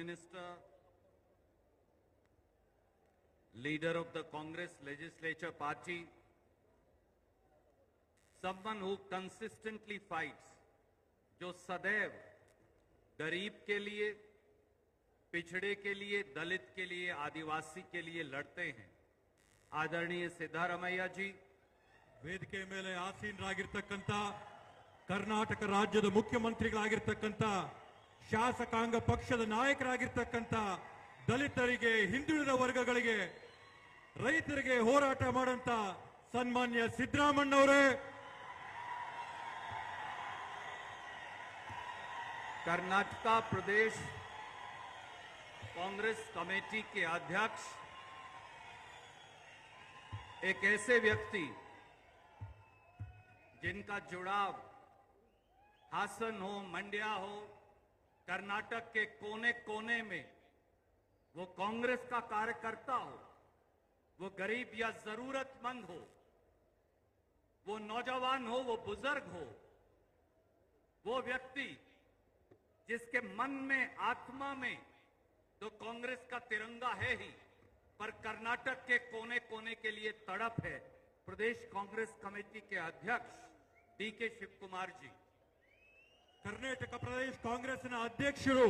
Minister, leader of the Congress Legislature Party, someone who consistently fights, जो सदैव गरीब के लिए पिछड़े के लिए दलित के लिए आदिवासी के लिए लड़ते हैं आदरणीय सिद्धारमैया जी ವೇದಿಕೆ ಮೇಲೆ ಆಸೀನರಾಗಿರ್ತಕ್ಕಂಥ कर्नाटक राज्य मुख्यमंत्री शासक अंग पक्षದ ನಾಯಕರಾಗಿರತಕ್ಕಂತ ದಲಿತರಿಗೆ ಹಿಂದೂಳ ವರ್ಗಗಳಿಗೆ ರೈತರಿಗೆ ಹೋರಾಟ ಮಾಡುವಂತ ಸನ್ಮಾನ್ಯ ಸಿದ್ಧರಾಮಣ್ಣವರ ಕರ್ನಾಟಕ ಪ್ರದೇಶ ಕಾಂಗ್ರೆಸ್ കമ്മിറ്റി کے અધ્યક્ષ ایک ایسے ವ್ಯಕ್ತಿ jonka जुड़ावहासनो मंड्या हो कर्नाटक के कोने कोने में वो कांग्रेस का कार्यकर्ता हो वो गरीब या जरूरतमंद हो वो नौजवान हो वो बुजुर्ग हो वो व्यक्ति जिसके मन में आत्मा में तो कांग्रेस का तिरंगा है ही पर कर्नाटक के कोने कोने के लिए तड़प है प्रदेश कांग्रेस कमेटी के अध्यक्ष डी के शिव कुमार जी ಕರ್ನಾಟಕ ಪ್ರದೇಶ ಕಾಂಗ್ರೆಸ್ನ ಅಧ್ಯಕ್ಷರು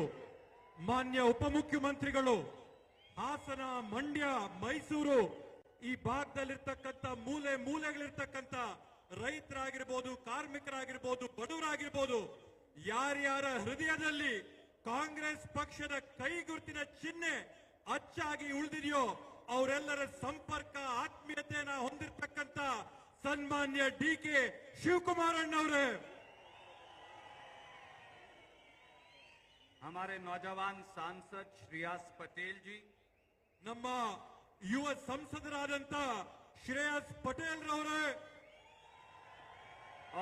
ಮಾನ್ಯ ಉಪಮುಖ್ಯಮಂತ್ರಿಗಳು ಹಾಸನ ಮಂಡ್ಯ ಮೈಸೂರು ಈ ಭಾಗದಲ್ಲಿರ್ತಕ್ಕಂಥ ಮೂಲೆ ಮೂಲೆಗಳಿರ್ತಕ್ಕಂಥ ರೈತರಾಗಿರ್ಬೋದು ಕಾರ್ಮಿಕರಾಗಿರ್ಬೋದು ಬಡವರಾಗಿರ್ಬೋದು ಯಾರ್ಯಾರ ಹೃದಯದಲ್ಲಿ ಕಾಂಗ್ರೆಸ್ ಪಕ್ಷದ ಕೈಗುರುತಿನ ಚಿಹ್ನೆ ಅಚ್ಚಾಗಿ ಉಳಿದಿದೆಯೋ ಅವರೆಲ್ಲರ ಸಂಪರ್ಕ ಆತ್ಮೀಯತೆಯನ್ನ ಹೊಂದಿರತಕ್ಕಂತ ಸನ್ಮಾನ್ಯ ಡಿ ಕೆ ಶಿವಕುಮಾರ್ ಅಣ್ಣವ್ರೆ हमारे नौजवान सांसद श्रेयस पटेल जी नम युव संसद श्रेयस पटेल रहे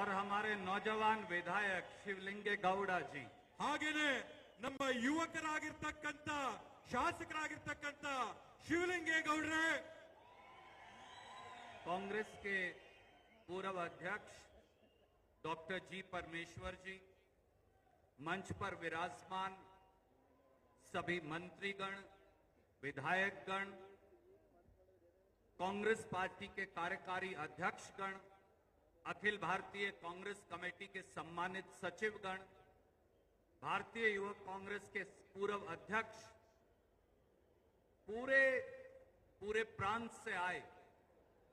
और हमारे नौजवान विधायक शिवलिंगे गौड़ा जी ಹಾಗೇನೆ ನಮ್ಮ ಯುವಕರಾಗಿರ್ತಕ್ಕಂತ शिवलिंगे गौड ಗೌಡ್ರೆ कांग्रेस के पूर्व अध्यक्ष डॉक्टर जी परमेश्वर जी मंच पर विराजमान सभी मंत्रीगण विधायकगण कांग्रेस पार्टी के कार्यकारी अध्यक्षगण अखिल भारतीय कांग्रेस कमेटी के सम्मानित सचिवगण भारतीय युवक कांग्रेस के पूर्व अध्यक्ष पूरे पूरे प्रांत से आए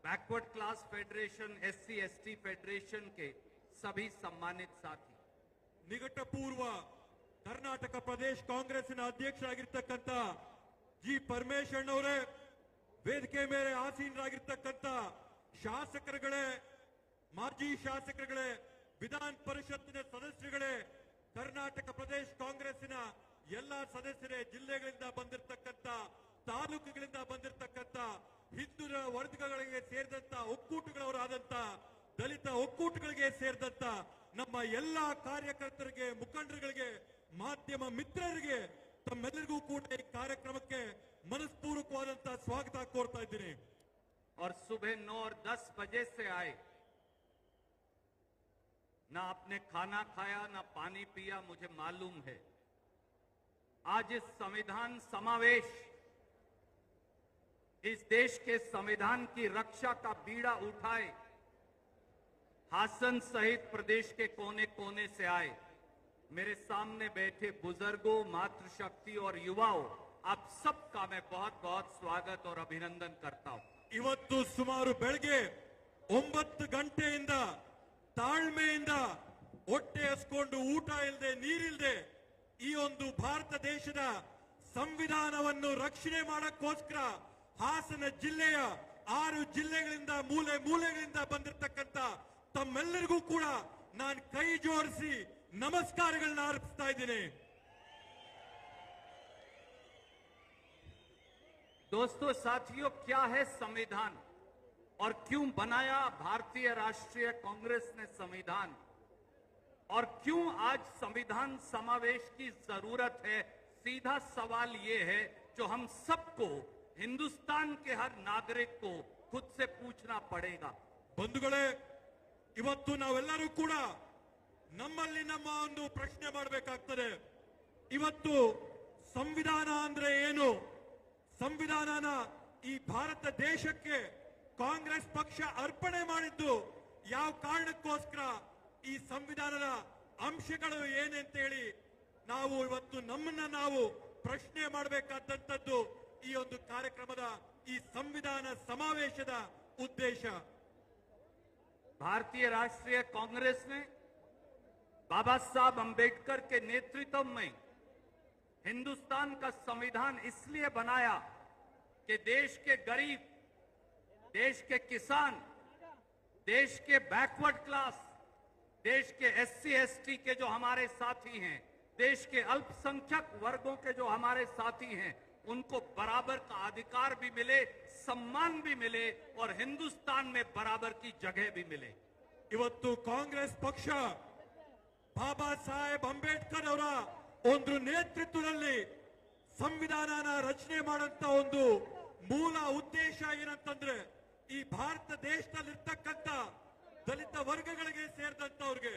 backward class federation SC ST federation के सभी सम्मानित साथी ಪೂರ್ವ ಕರ್ನಾಟಕ ಪ್ರದೇಶ ಕಾಂಗ್ರೆಸ್ನ ಅಧ್ಯಕ್ಷರಾಗಿರ್ತಕ್ಕಂಥ ಜಿ ಪರಮೇಶ್ವರ್ನವರೇ ವೇದಿಕೆ ಮೇಲೆ ಆಸೀನರಾಗಿರ್ತಕ್ಕಂಥ ಶಾಸಕರುಗಳೇ ಮಾಜಿ ಶಾಸಕರುಗಳೇ ವಿಧಾನ ಪರಿಷತ್ತಿನ ಸದಸ್ಯರುಗಳೇ ಕರ್ನಾಟಕ ಪ್ರದೇಶ ಕಾಂಗ್ರೆಸ್ಸಿನ ಎಲ್ಲಾ ಸದಸ್ಯರೇ ಜಿಲ್ಲೆಗಳಿಂದ ಬಂದಿರತಕ್ಕಂಥ ತಾಲೂಕುಗಳಿಂದ ಬಂದಿರತಕ್ಕಂಥ ಹಿಂದೂರ ವರ್ಗಗಳಿಗೆ ಸೇರಿದಂತ ಒಕ್ಕೂಟಗಳವರಾದಂತ ದಲಿತ ಒಕ್ಕೂಟಗಳಿಗೆ ಸೇರಿದಂತ ನಮ್ಮ ಎಲ್ಲಾ ಕಾರ್ಯಕರ್terಗೆ ಮುಖಂಡರಿಗೆ ಮಾಧ್ಯಮ ಮಿತ್ರರಿಗೆ ತಮ್ಮೆಲ್ಲರಿಗೂ ಕೂಡ ಈ ಕಾರ್ಯಕ್ರಮಕ್ಕೆ ಮನಸ್ಪೂರಕವಾದಂತ ಸ್ವಾಗತ ಕೋರ್ತಾ ಇದ್ದೀನಿ ಅರ್ಸುಬೇ 9:00 ಆರ್ 10:00 ಬಜೆಸ್ سے aaye 나 आपने खाना खाया ना पानी पिया मुझे मालूम है आज संविधान समावेश इस देश के संविधान की रक्षा का बीड़ा उठाए ಹಾಸನ ಸಹಿತ ಪ್ರದೇಶಕ್ಕೆ के कोने कोने से आए मेरे सामने बैठे बुजुर्गों मातृशक्ति और युवाओं आप सबका मैं बहुत बहुत स्वागत और अभिनंदन करता हूं ಇವತ್ತು ಸುಮಾರು ಬೆಳಗ್ಗೆ ಒಂಬತ್ತು ಗಂಟೆಯಿಂದ ತಾಳ್ಮೆಯಿಂದ ಹೊಟ್ಟೆ ಹಸ್ಕೊಂಡು ಊಟ ಇಲ್ಲದೆ ನೀರಿಲ್ಲದೆ ಈ ಒಂದು ಭಾರತ ದೇಶದ ಸಂವಿಧಾನವನ್ನು ರಕ್ಷಣೆ ಮಾಡಕ್ಕೋಸ್ಕರ ಹಾಸನ ಜಿಲ್ಲೆಯ ಆರು ಜಿಲ್ಲೆಗಳಿಂದ ಮೂಲೆ ಮೂಲೆಗಳಿಂದ ಬಂದಿರತಕ್ಕಂತ તમમેલરુકુ કુડા નાન કઈ જોરસી નમસ્કારગલ ナル અર્પસ્તાઈદિને દોસ્તો સાથીઓ શું છે સંવિધાન ઓર ક્યું બનાયા ભારતીય રાષ્ટ્રીય કોંગ્રેસ ને સંવિધાન ઓર ક્યું આજ સંવિધાન સમાવેશ કી જરૂરત હે સીધા સવાલ યે હે જો હમ સબકો હિન્દુસ્તાન કે હર નાગરિક કો ખુદ સે પૂછના પડેગા બંદુગલે ಇವತ್ತು ನಾವೆಲ್ಲರೂ ಕೂಡ ನಮ್ಮಲ್ಲಿ ನಮ್ಮ ಒಂದು ಪ್ರಶ್ನೆ ಮಾಡಬೇಕಾಗ್ತದೆ ಇವತ್ತು ಸಂವಿಧಾನ ಅಂದ್ರೆ ಏನು ಸಂವಿಧಾನನ ಈ ಭಾರತ ದೇಶಕ್ಕೆ ಕಾಂಗ್ರೆಸ್ ಪಕ್ಷ ಅರ್ಪಣೆ ಮಾಡಿದ್ದು ಯಾವ ಕಾರಣಕ್ಕೋಸ್ಕರ ಈ ಸಂವಿಧಾನದ ಅಂಶಗಳು ಹೇಳಿ ನಾವು ಇವತ್ತು ನಮ್ಮನ್ನ ನಾವು ಪ್ರಶ್ನೆ ಮಾಡಬೇಕಾದಂತದ್ದು ಈ ಒಂದು ಕಾರ್ಯಕ್ರಮದ ಈ ಸಂವಿಧಾನ ಸಮಾವೇಶದ ಉದ್ದೇಶ भारतीय राष्ट्रीय कांग्रेस ने बाबा साहब अंबेडकर के नेतृत्व में हिंदुस्तान का संविधान इसलिए बनाया कि देश के गरीब देश के किसान देश के बैकवर्ड क्लास देश के एससी एसटी के जो हमारे साथी हैं देश के अल्पसंख्यक वर्गों के जो हमारे साथी हैं उनको बराबर का अधिकार भी मिले सम्मान भी मिले और हिंदुस्तान में बराबर की जगह भी मिले ಇವತ್ತು ಕಾಂಗ್ರೆಸ್ ಪಕ್ಷ ಬಾಬಾ ಸಾಹೇಬ್ ಅಂಬೇಡ್ಕರ್ ಅವರ ಒಂದು ನೇತೃತ್ವದಲ್ಲಿ ಸಂವಿಧಾನನ ರಚನೆ ಮಾಡಂತ ಒಂದು ಮೂಲ ಉದ್ದೇಶ ಏನಂತಂದ್ರೆ ಈ ಭಾರತ ದೇಶದಲ್ಲಿರ್ತಕ್ಕಂಥ ದಲಿತ ವರ್ಗಗಳಿಗೆ ಸೇರಿದಂತವ್ರಿಗೆ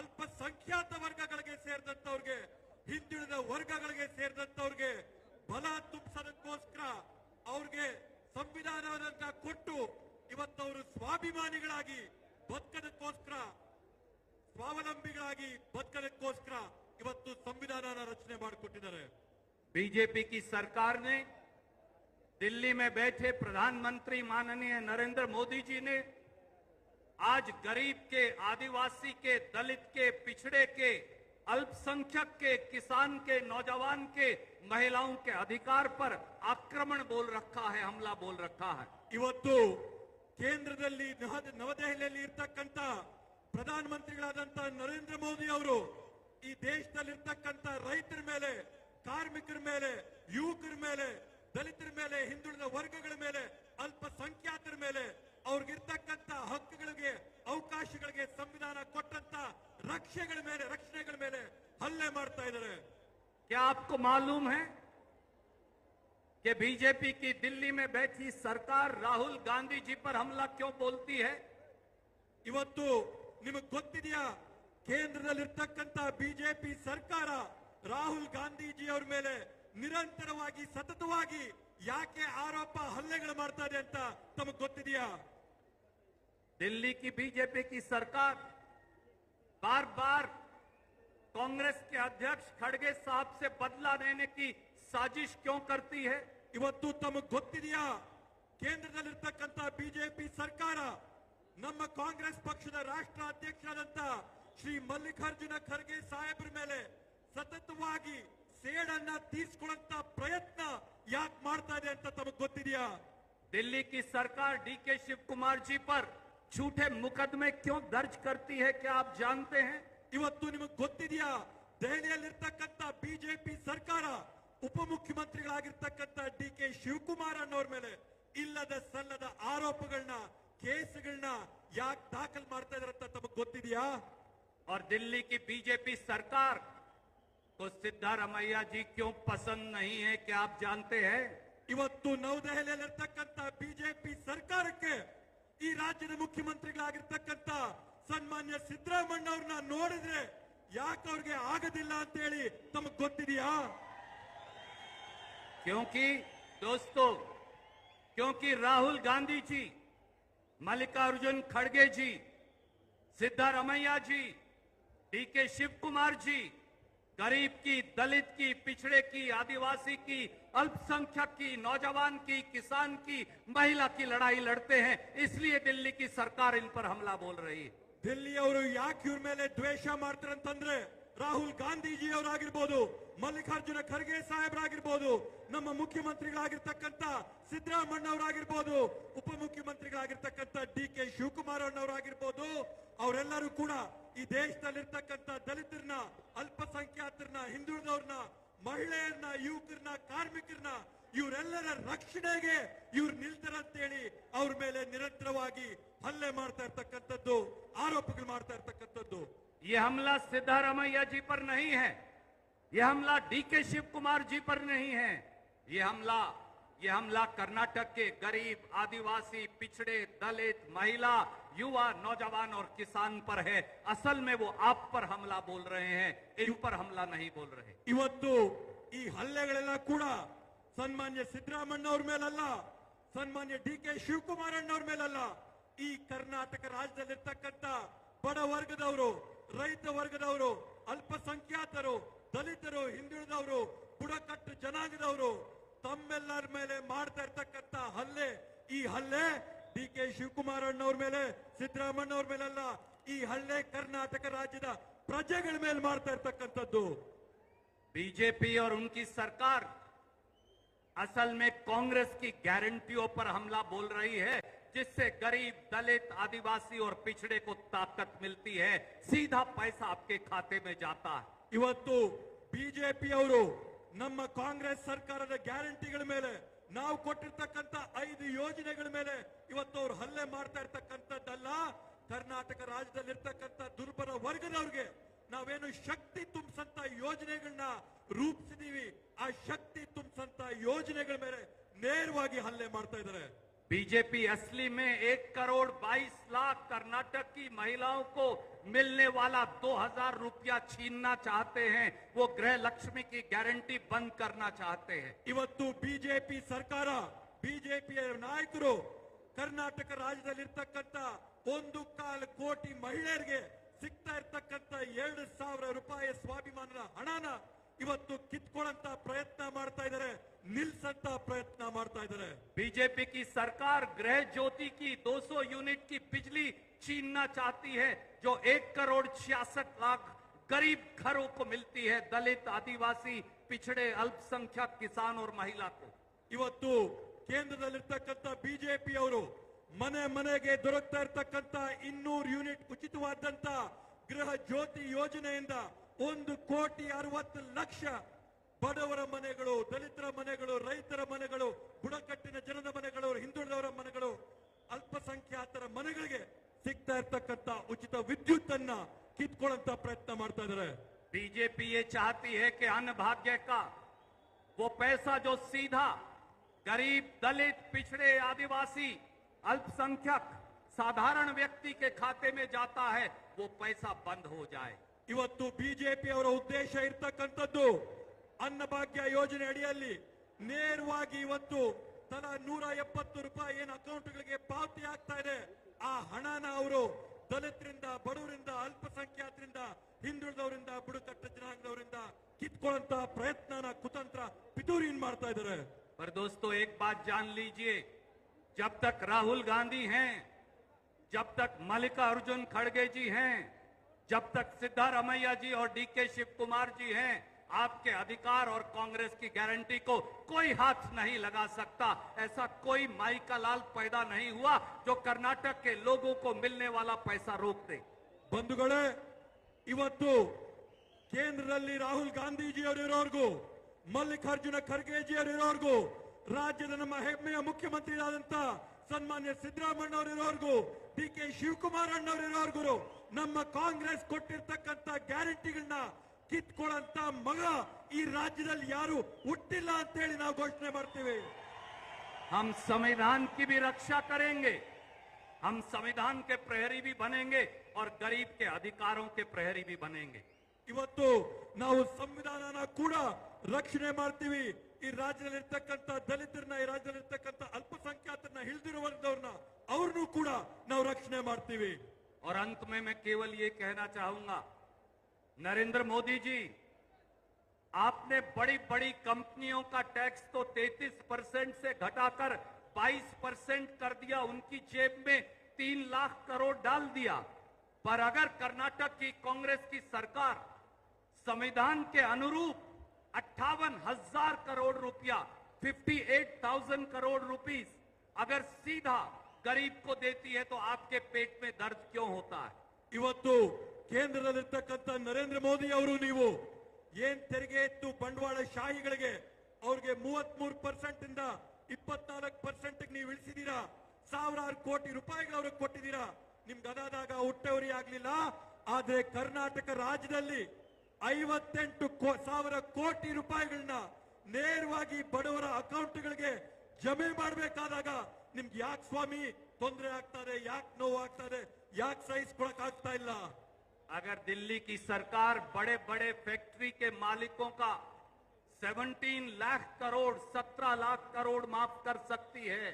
ಅಲ್ಪಸಂಖ್ಯಾತ ವರ್ಗಗಳಿಗೆ ಸೇರಿದಂತವ್ರಿಗೆ ಹಿಂದುಳಿದ ವರ್ಗಗಳಿಗೆ ಸೇರಿದಂತವ್ರಿಗೆ वला तुम சதಿಕೋಸ್ಕರ ಅವರಿಗೆ ಸಂವಿಧಾನದಂತ ಕೊಟ್ಟು ಇವತ್ತು ಅವರು ಸ್ವಾಭಿಮಾನಿಗಳಾಗಿ ಬಕ್ಕದಕ್ಕೋಸ್ಕರ ಸ್ವಾವಲಂಬಿಗಳಾಗಿ ಬಕ್ಕದಕ್ಕೋಸ್ಕರ ಇವತ್ತು ಸಂವಿಧಾನಾನ ರಚನೆ ಮಾಡ್ ಕೊಟ್ಟಿದ್ದಾರೆ ಬಿಜೆಪಿ ಕಿ ಸರ್ಕಾರ نے દિલ્હી મે બેઠે પ્રધાનમંત્રી માનનીય નરેન્દ્ર મોદીજી ને આજ ગરીબ કે આદિવાસી કે દલિત કે પિછડે કે ಅಲ್ಪಸಂಖ್ಯಾತ ಕಿಸಾನ್ಕೇ ನौजವಾನ್ಕೇ ಮಹಿಳಾؤںಕೇ ಅಧಿಕಾರಪರ್ ಆಕ್ರಮಣ बोल रखा है हमला बोल रखा है इवतु ಕೇಂದ್ರದಲ್ಲಿ ನವದೆಹಲಿಯಲ್ಲಿ ಇರತಕ್ಕಂತ ಪ್ರಧಾನಮಂತ್ರಿಗಳಾದಂತ ನರೇಂದ್ರ ಮೋದಿ ಅವರು ಈ ದೇಶದಲ್ಲಿ ಇರತಕ್ಕಂತ ರೈತರ ಮೇಲೆ ಕಾರ್ಮಿಕರ ಮೇಲೆ ಯುವಕರ ಮೇಲೆ ದಲಿತರ ಮೇಲೆ ಹಿಂದೂಳರ ವರ್ಗಗಳ ಮೇಲೆ ಅಲ್ಪಸಂಖ್ಯಾತರ ಮೇಲೆ और गिरತಕ್ಕಂತ ಹಕ್ಕುಗಳಿಗೆ ಅವಕಾಶಗಳಿಗೆ ಸಂವಿಧಾನ ಕೊಟ್ಟಂತ ರಕ್ಷಣೆಗಳ ಮೇಲೆ ರಕ್ಷಣೆಗಳ ಮೇಲೆ हल्लाೆ ಮಾಡ್ತಾ ಇದಾರೆ ಕ್ಯಾ ಆಪ್ಕೋ मालूम है के बीजेपी की दिल्ली में बैठी सरकार राहुल गांधी जी पर हमला क्यों बोलती है इवತ್ತು ನಿಮಗೆ ಗೊತ್ತಿದೆಯಾ ಕೇಂದ್ರದಲ್ಲಿ ಇರತಕ್ಕಂತ ಬಿಜೆಪಿ ಸರ್ಕಾರ ರಾಹುಲ್ ಗಾಂಧಿಜಿ ಗಳು ಮೇಲೆ ನಿರಂತರವಾಗಿ ಸತತವಾಗಿ ಯಾಕೆ ಆರೋಪ हल्ಲೆಗಳು ಮಾಡ್ತಾ ಇದೆ ಅಂತ ತಮಗೂ ಗೊತ್ತಿದೆಯಾ दिल्ली की बीजेपी की सरकार बार-बार कांग्रेस के अध्यक्ष खड़गे साहब से बदला लेने की साजिश क्यों करती है इवत्तू तम ಗೊತ್ತಿದಿಯಾ ಕೇಂದ್ರದಲ್ಲಿ ಇರತಕ್ಕಂತ ಬಿಜೆಪಿ ಸರ್ಕಾರ ನಮ್ಮ ಕಾಂಗ್ರೆಸ್ ಪಕ್ಷದ ರಾಷ್ಟ್ರ ಅಧ್ಯಕ್ಷರಂತ ಶ್ರೀ ಮಲ್ಲಿಕಾರ್ಜುನ ಖರ್ಗೆ ಸೈಬ್ರ ಮೇಲೆ સતતವಾಗಿ ಸೇಡನ್ನ ತಿಸ್ಕೊಂಡಂತ ಪ್ರಯತ್ನ ಯಾಕ್ ಮಾಡ್ತಿದೆ ಅಂತ ತಮಗೂ ಗೊತ್ತಿದಿಯಾ ದೆಲ್ಲಿಕೀ ಸರ್ಕಾರ ಡಿ ಕೆ ಶಿವಕುಮಾರ್ಜಿ ಪರ छोटे मुकदमे क्यों दर्ज करती है क्या आप जानते हैं इवत्तू ನಿಮಗೆ ಗೊತ್ತಿದೆಯಾ ದೇಣಿಯಲ್ಲಿರ್ತಕ್ಕಂತ ಬಿಜೆಪಿ ಸರ್ಕಾರ ಉಪಮುಖ್ಯಮಂತ್ರಿಗಳಾಗಿರ್ತಕ್ಕಂತ ಡಿ ಕೆ ಶಿವಕುಮಾರ್ ಅನ್ನೋರ್ಮೇಲೆ ಇಲ್ಲದ ಸಲ್ಲದ ಆರೋಪಗಳನ್ನ ಕೇಸುಗಳನ್ನ ಯಾಕ್ ದಾಖಲ್ ಮಾಡ್ತಾ ಇದ್ರ ಅಂತ ನಿಮಗೆ ಗೊತ್ತಿದೆಯಾ ಆರ್ ದೆಲ್ಲಿಕ ಬಿಜೆಪಿ ಸರ್ಕಾರ ಕೊ ಸಿದ್ದರಾಮಯ್ಯಜಿ کیوں पसंद नहीं है क्या आप जानते हैं इवत्तू ನವದೆಹಲಲ್ಲಿರ್ತಕ್ಕಂತ ಬಿಜೆಪಿ ಸರ್ಕಾರಕ್ಕೆ ಈ ರಾಜ್ಯದ ಮುಖ್ಯಮಂತ್ರಿಗಳಾಗಿರತಕ್ಕಂತ ಸನ್ಮಾನ್ಯ ಸಿದ್ಧರಾಮಣ್ಣವರನ್ನ ನೋಡಿದರೆ ಯಾಕ ಅವರಿಗೆ ಆಗದಿಲ್ಲ ಅಂತ ಹೇಳಿ ತಮಗ ಗೊತ್ತಿದೆಯಾ ಯಾಕಂದ್ರೆ दोस्तों ಯಾಕಂದ್ರೆ ರಾಹುಲ್ ಗಾಂಧಿಜಿ ಮಲ್ಲಿಕಾರ್ಜುನ ಖರ್ಗೆಜಿ ಸಿದ್ದರಾಮಯ್ಯಜಿ ಟಿಕೆ ಶಿವಕುಮಾರ್ಜಿ ಗريبಕಿ ದಲಿತಕಿ ಹಿಚ್ಡೆಕಿ ಆದಿವಾಸಿಕಿ अल्पसंख्याक की नौजवान की किसान की महिला की लड़ाई लड़ते हैं इसलिए दिल्ली की सरकार इन पर हमला बोल रही दिल्ली और या कीर मेले द्वेष मारतेन तंद्रे राहुल गांधी जी और आगिरबोद मल्लिकार्जुन खड़गे साहब आगिरबोद நம்ம ಮುಖ್ಯಮಂತ್ರಿಗಳು ಆಗಿರ್ತಕ್ಕಂತ ಸಿದ್ದರಾಮಣ್ಣ ಅವರು ಆಗಿರ್ಬೋದು ಉಪಮುಖ್ಯಮಂತ್ರಿಗಳು ಆಗಿರ್ತಕ್ಕಂತ ಡಿ ಕೆ ಶುಕ್ಮಾರ್ಣ್ಣ ಅವರು ಆಗಿರ್ಬೋದು ಅವರೆಲ್ಲರೂ ಕೂಡ ಈ ದೇಶದಲ್ಲಿ ಇರ್ತಕ್ಕಂತ ದಲಿತರನ್ನ ಅಲ್ಪಸಂಖ್ಯಾತರನ್ನ ಹಿಂದೂರವರನ್ನ ಮಳ್ಳೆಯನ್ನ ಯೂಕರಣ ಕಾರ್ಮಿಕರನ್ನ ಇವರೆಲ್ಲರ ರಕ್ಷಣೆಗೆ ಇವರು ನಿಲ್ತರ ಅಂತ ಹೇಳಿ ಅವರ ಮೇಲೆ ನಿರಂತರವಾಗಿ ಹಲ್ಲೆ मारತಾ ಇರ್ತಕ್ಕಂತದ್ದು ಆರೋಪಗಳು ಮಾಡ್ತಾ ಇರ್ತಕ್ಕಂತದ್ದು ಈ হামলা ಸಿದರಮಯಾಜಿ par nahi hai ಈ হামলা D K Shivakumarji par nahi hai ಈ হামলা ಈ হামলা ಕರ್ನಾಟಕ کے غریب ఆదిواسی پچھڑے دلت مائیلا युवा नौजवान और किसान पर है असल में वो आप पर हमला बोल रहे हैं पर हमला नहीं बोल रहे इवतु हल्ले कूड़ा सन्मान्य सदराम मेल सन्मान्य डे शिवकुमार अण्डवर मेलल कर्नाटक राज्य बड़ वर्ग दईत वर्ग दलसंख्यात दलित हिंदू बुड़क जनांगद्वर तमेल मेले माता हल्ले हल्ले डे शिवकुमार मेले ಅಣ್ಣವ್ರ ಮೇಲೆ ಸಿದ್ದರಾಮಣ್ಣ ಅವ್ರ ಮೇಲೆಲ್ಲ ಈ ಹಲ್ಲೆ ಕರ್ನಾಟಕ बीजेपी और उनकी सरकार असल में कांग्रेस की गारंटियों पर हमला बोल रही है जिससे गरीब दलित आदिवासी और पिछड़े को ताकत मिलती है सीधा पैसा आपके खाते में जाता है इवतु बीजेपी और नम कांग्रेस सरकार ग्यारंटी मेले ನಾವು ಕೊಟ್ಟಿರ್ತಕ್ಕಂಥ ಐದು ಯೋಜನೆಗಳ ಮೇಲೆ ಇವತ್ತು ಅವ್ರು ಹಲ್ಲೆ ಮಾಡ್ತಾ ಇರ್ತಕ್ಕಂಥದ್ದಲ್ಲ ಕರ್ನಾಟಕ ರಾಜ್ಯದಲ್ಲಿ ಇರ್ತಕ್ಕಂಥ ದುರ್ಬಲ ವರ್ಗದವ್ರಿಗೆ ನಾವೇನು ಶಕ್ತಿ ತುಂಬಿಸಂತ ಯೋಜನೆಗಳನ್ನ ರೂಪಿಸಿದೀವಿ ಆ ಶಕ್ತಿ ತುಂಬಿಸಂತ ಯೋಜನೆಗಳ ಮೇಲೆ ನೇರವಾಗಿ ಹಲ್ಲೆ ಮಾಡ್ತಾ ಇದ್ದಾರೆ बीजेपी असली में एक करोड़ बाईस लाख कर्नाटक की महिलाओं को मिलने वाला दो हजार रुपया छीनना चाहते हैं वो गृह लक्ष्मी की गारंटी बंद करना चाहते हैं इवतु बीजेपी सरकार बीजेपी नायक कर्नाटक राज्य कोटि ಕಾಲು सवि रूपाय स्वाभिमान ಇರ್ತಕ್ಕಂತ ಇವತ್ತು ಕಿತ್ತುಕೊಳ್ಳಂತ ಪ್ರಯತ್ನ ಮಾಡುತ್ತಿದ್ದಾರೆ ನಿಲ್ಸಂತ ಪ್ರಯತ್ನ ಮಾಡುತ್ತಿದ್ದಾರೆ ಬಿಜೆಪಿ ಕಿ ಸರ್ಕಾರ ಗ್ರಹಜ್ಯೋತಿ ಕಿ 200 ಯೂನಿಟ್ ಕಿ ಬಿಜಲಿ ಚೀನ್ನಾ ಚಾಹತಿ ಹೇ ಜೋ 1 કરોડ 66 ಲಕ್ಷ ಗರಿಬ್ ಖರೋ ಕೋ ಮಿಲ್ತಿ ಹೇ ದಲಿತ ಆದಿವಾಸಿ ಹಿಛಡೆ ಅಲ್ಪಸಂಖ್ಯಾತ ಕಿಸಾನ್ ಔರ್ ಮಹಿಳಾತೆ ಇವತ್ತು ಕೇಂದ್ರದಲ್ಲಿ ಇರತಕ್ಕಂತ ಬಿಜೆಪಿ ಅವರು ಮನೆ ಮನೆಗೆ ದೊರಕತಾ ಇರತಕ್ಕಂತ 200 ಯೂನಿಟ್ ಉಚಿತವಾದಂತ ಗೃಹ ಜ್ಯೋತಿ ಯೋಜನೆಯಿಂದ ಒಂದು ಕೋಟಿ ಅರವತ್ತು ಲಕ್ಷ ಬಡವರ ಮನೆಗಳು ದಲಿತರ ಮನೆಗಳು ರೈತರ ಮನೆಗಳು ಬುಡಕಟ್ಟಿನ ಜನರ ಮನೆಗಳು ಹಿಂದುಳಿದವರ ಮನೆಗಳು ಅಲ್ಪಸಂಖ್ಯಾತರ ಮನೆಗಳಿಗೆ ಸಿಗ್ತಾ ಇರ್ತಕ್ಕಂತ ಉಚಿತ ವಿದ್ಯುತ್ ಅನ್ನ ಕಿತ್ಕೊಳ್ಳಂತ ಪ್ರಯತ್ನ ಮಾಡ್ತಾ ಇದಾರೆ ಬಿಜೆಪಿ ये ಚಾತಿ है कि अन्न भाग्य का वो पैसा जो सीधा गरीब दलित ಸಾಧಾರಣ ವ್ಯಕ್ತಿ ಕೇ ಖಾತೇ ಮೇ ಜಾತಾ ಹೇ ವೋ ಪೈಸಾ ಬಂದ್ ಹೋ ಜಾಯೇ ಇವತ್ತು ಬಿಜೆಪಿ ಅವರ ಉದ್ದೇಶ ಇರತಕ್ಕಂತದ್ದು ಅನ್ನಭಾಗ್ಯ ಯೋಜನೆ ಅಡಿಯಲ್ಲಿ ನೇರವಾಗಿ ಇವತ್ತು ತನ 170 ರೂಪಾಯಿನ್ ಅಕೌಂಟ್ ಗಳಿಗೆ ಪಾತೆ ಆಗ್ತಾ ಇದೆ ಆ ಹಣನ ಅವರು ದಲದಿಂದ ಬಡೂರಿನಿಂದ ಅಲ್ಪಸಂಖ್ಯಾತರಿಂದ ಹಿಂದೂರಿಂದ ಬುಡಕಟ್ಟು ಜನಗರಿಂದ ಕಿತ್ತುಕೊಳ್ಳಂತ ಪ್ರಯತ್ನನ కుటಂತ್ರ ಪಿತೂರಿನ್ ಮಾಡ್ತಾ ಇದಾರೆ ಮರೆ ದೋಸ್ತ್ ಒಕ್ baat जान लीजिए जब तक राहुल गांधी हैं जब तक मल्लिकार्जुन खड़गे जी हैं जब तक सिद्धारमैया जी और डीके शिव कुमार जी हैं आपके अधिकार और कांग्रेस की गारंटी को कोई हाथ नहीं लगा सकता ऐसा कोई माई का लाल पैदा नहीं हुआ जो कर्नाटक के लोगों को मिलने वाला पैसा रोक दे बंधुगणे ಇವತ್ತು ಕೇಂದ್ರದಲ್ಲಿ ರಾಹುಲ್ मल्लिकार्जुन ಇರೋರ್ಗೂ जी और ಇರೋರ್ಗೂ ರಾಜ್ಯದ ನಮ್ಮ ಹೆಮ್ಮೆಯ मुख्यमंत्री ಸನ್ಮಾನ್ಯ ಸಿದ್ದರಾಮಣ್ಣ ಇರೋರ್ಗೂ ಡಿ ಕೆ ಶಿವಕುಮಾರ್ ಅಣ್ಣವರಿರೋರ್ಗು ನಮ್ಮ ಕಾಂಗ್ರೆಸ್ ಕೊಟ್ಟಿರ್ತಕ್ಕಂತ ಗ್ಯಾರಂಟಿಗಳನ್ನ ಕಿತ್ಕೊಳ್ಳಂತ ಮಗ ಈ ರಾಜ್ಯದಲ್ಲಿ ಯಾರು ಹುಟ್ಟಿಲ್ಲ ಅಂತ ಹೇಳಿ ನಾವು ಘೋಷಣೆ ಮಾಡ್ತೀವಿ हम संविधान की भी रक्षा करेंगे हम संविधान के प्रहरी भी बनेंगे और गरीब के अधिकारों के प्रहरी भी ಇವತ್ತು ನಾವು ಸಂವಿಧಾನನ ಕೂಡ ರಕ್ಷಣೆ ಮಾಡ್ತೀವಿ राज्य दलित राज्य ದಲಿತರನ್ನ हिड़ी ರಾಜ್ಯದಲ್ಲಿ ना रक्षण और अंत में मैं केवल ये कहना चाहूंगा नरेंद्र मोदी जी आपने बड़ी बड़ी कंपनियों का टैक्स तो 33 परसेंट से घटाकर 22 परसेंट कर दिया उनकी जेब में तीन लाख करोड़ डाल दिया पर अगर कर्नाटक की कांग्रेस की सरकार संविधान के अनुरूप अट्ठावन हजार करोड़ रुपया 58,000 करोड़ रुपीस अगर सीधा गरीब को देती है तो आपके पेट में दर्द क्यों होता है ಇವತ್ತು ಕೇಂದ್ರದಲ್ಲಿರ್ತಕ್ಕಂಥ ನರೇಂದ್ರ ಮೋದಿ ಅವರು ನೀವು ಏನ್ ತೆರಿಗೆ ಎತ್ತು ಬಂಡವಾಳ ಶಾಹಿಗಳಿಗೆ ಅವ್ರಿಗೆ ಮೂವತ್ ಮೂರು ಪರ್ಸೆಂಟ್ ಇಂದ ಇಪ್ಪತ್ನಾಲ್ಕು ಪರ್ಸೆಂಟ್ ನೀವು ಇಳಿಸಿದೀರಾ ಸಾವಿರಾರು ಕೋಟಿ ರೂಪಾಯಿಗೆ ಅವ್ರಿಗೆ ಕೊಟ್ಟಿದ್ದೀರಾ ನಿಮ್ಗೆ ಅದಾದಾಗ ಹುಟ್ಟವರಿ ಆಗ್ಲಿಲ್ಲ ಆದ್ರೆ ಕರ್ನಾಟಕ ರಾಜ್ಯದಲ್ಲಿ सवि कोटि रूप ने अकौंट जमी या स्वामी तौंद आता नो आता या सहसक अगर दिल्ली की सरकार बड़े बड़े फैक्ट्री के मालिकों का 17 लाख करोड़ 17 लाख करोड़ माफ कर सकती है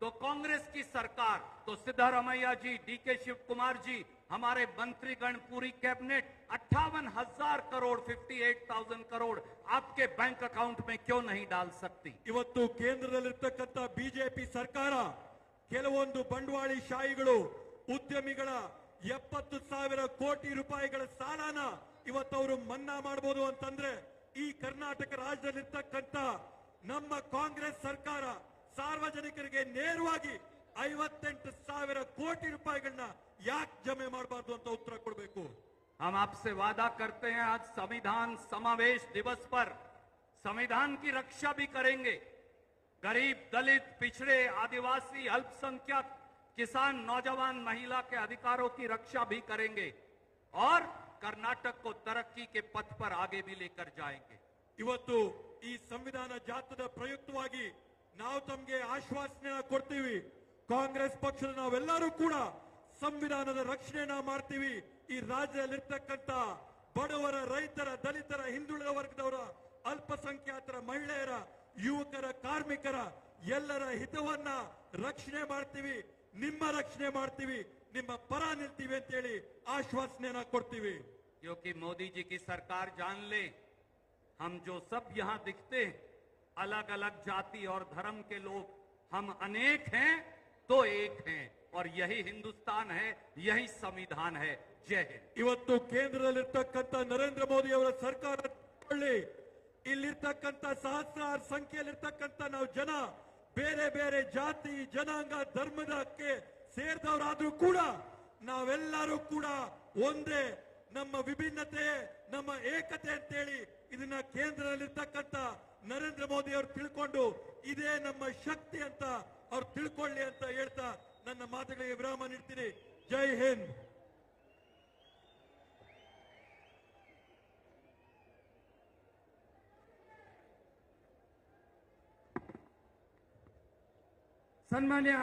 तो कांग्रेस की सरकार तो सिद्धारमैया जी डी के शिव कुमार जी हमारे मंत्रीगण पूरी कैबिनेट अट्ठावन हजार करोड़ 58,000 करोड़ आपके बैंक अकाउंट में क्यों नहीं डाल सकती ಇವತ್ತು ಕೇಂದ್ರದಲ್ಲಿರ್ತಕ್ಕಂಥ ಬಿಜೆಪಿ ಸರ್ಕಾರ ಕೆಲವೊಂದು ಬಂಡವಾಳಿ ಶಾಹಿಗಳು ಉದ್ಯಮಿಗಳ ಎಪ್ಪತ್ತು ಸಾವಿರ ಕೋಟಿ ರೂಪಾಯಿಗಳ ಸಾಲನ ಇವತ್ತು ಅವರು ಮನ್ನಾ ಮಾಡಬಹುದು ಅಂತಂದ್ರೆ ಈ ಕರ್ನಾಟಕ ರಾಜ್ಯದಲ್ಲಿರ್ತಕ್ಕಂಥ ನಮ್ಮ ಕಾಂಗ್ರೆಸ್ ಸರ್ಕಾರ ಸಾರ್ವಜನಿಕರಿಗೆ ನೇರವಾಗಿ ಐವತ್ತೆಂಟು ಸಾವಿರ ಕೋಟಿ ರೂಪಾಯಿಗಳನ್ನ याक जमे ಮಾಡಬಾರ್ದು ಅಂತ हम आपसे वादा करते हैं आज संविधान समावेश दिवस पर संविधान की रक्षा भी करेंगे गरीब दलित पिछड़े आदिवासी अल्पसंख्यक किसान नौजवान महिला के अधिकारों की रक्षा भी करेंगे और कर्नाटक को तरक्की के पथ पर आगे भी लेकर जाएंगे इवतु संविधान जात प्रयुक्त ना तमें आश्वासन को कांग्रेस पक्ष नावेलू कूड़ा ಸಂವಿಧಾನದ ರಕ್ಷಣೆ ನಾ ಮಾಡುತ್ತೀವಿ ಈ ರಾಜ್ಯದಲ್ಲಿ ಇರತಕ್ಕಂತ ಬಡವರ ರೈತರ ದಲಿತರ ಹಿಂದೂಳ ವರ್ಗದವರ ಅಲ್ಪಸಂಖ್ಯಾತರ ಮಣ್ಣೆಯರ ಯುವಕರ ಕಾರ್ಮಿಕರ ಎಲ್ಲರ ಹಿತವನ್ನ ರಕ್ಷಣೆ ಮಾಡುತ್ತೀವಿ ನಿಮ್ಮ ರಕ್ಷಣೆ ಮಾಡುತ್ತೀವಿ ನಿಮ್ಮ ಪರ ನಿಂತಿವಿ ಅಂತ ಹೇಳಿ ಆಶ್ವಾಸನೆನಾ ಕೊಡ್ತೀವಿ ಯೋಕೆ ಮೋದಿಜಿ ಕಿ ಸರ್ಕಾರ जान ले हम जो सब यहां दिखते अलग-अलग जाति और धर्म के लोग हम अनेक हैं तो एक हैं ಅವ್ರ ಯಹಿ ಹಿಂದೂಸ್ತಾನ್ ಹೇ ಯಹಿ ಸಂವಿಧಾನ ಹೇ ಜಯ ಹಿಂದ್ ಇವತ್ತು ಕೇಂದ್ರದಲ್ಲಿರ್ತಕ್ಕಂಥ ನರೇಂದ್ರ ಮೋದಿ ಅವರ ಸರ್ಕಾರ ಇಲ್ಲಿರ್ತಕ್ಕಂಥ ಸಹಸ್ರಾರು ಸಂಖ್ಯೆಯಲ್ಲಿರ್ತಕ್ಕಂಥ ನಾವು ಜನ ಬೇರೆ ಬೇರೆ ಜಾತಿ ಜನಾಂಗ ಧರ್ಮದಕ್ಕೆ ಸೇರಿದವರಾದ್ರೂ ಕೂಡ ನಾವೆಲ್ಲರೂ ಕೂಡ ಒಂದೇ ನಮ್ಮ ವಿಭಿನ್ನತೆ ನಮ್ಮ ಏಕತೆ ಅಂತೇಳಿ ಇದನ್ನ ಕೇಂದ್ರದಲ್ಲಿರ್ತಕ್ಕಂಥ ನರೇಂದ್ರ ಮೋದಿ ಅವರು ತಿಳ್ಕೊಂಡು ಇದೇ ನಮ್ಮ ಶಕ್ತಿ ಅಂತ ಅವ್ರು ತಿಳ್ಕೊಳ್ಳಿ ಅಂತ ಹೇಳ್ತಾ ನನ್ನ ಮಾತುಗಳಿಗೆ ವಿರಾಮ ನೀಡ್ತೀನಿ ಜೈ ಹಿಂದ್ ಸನ್ಮಾನ್ಯ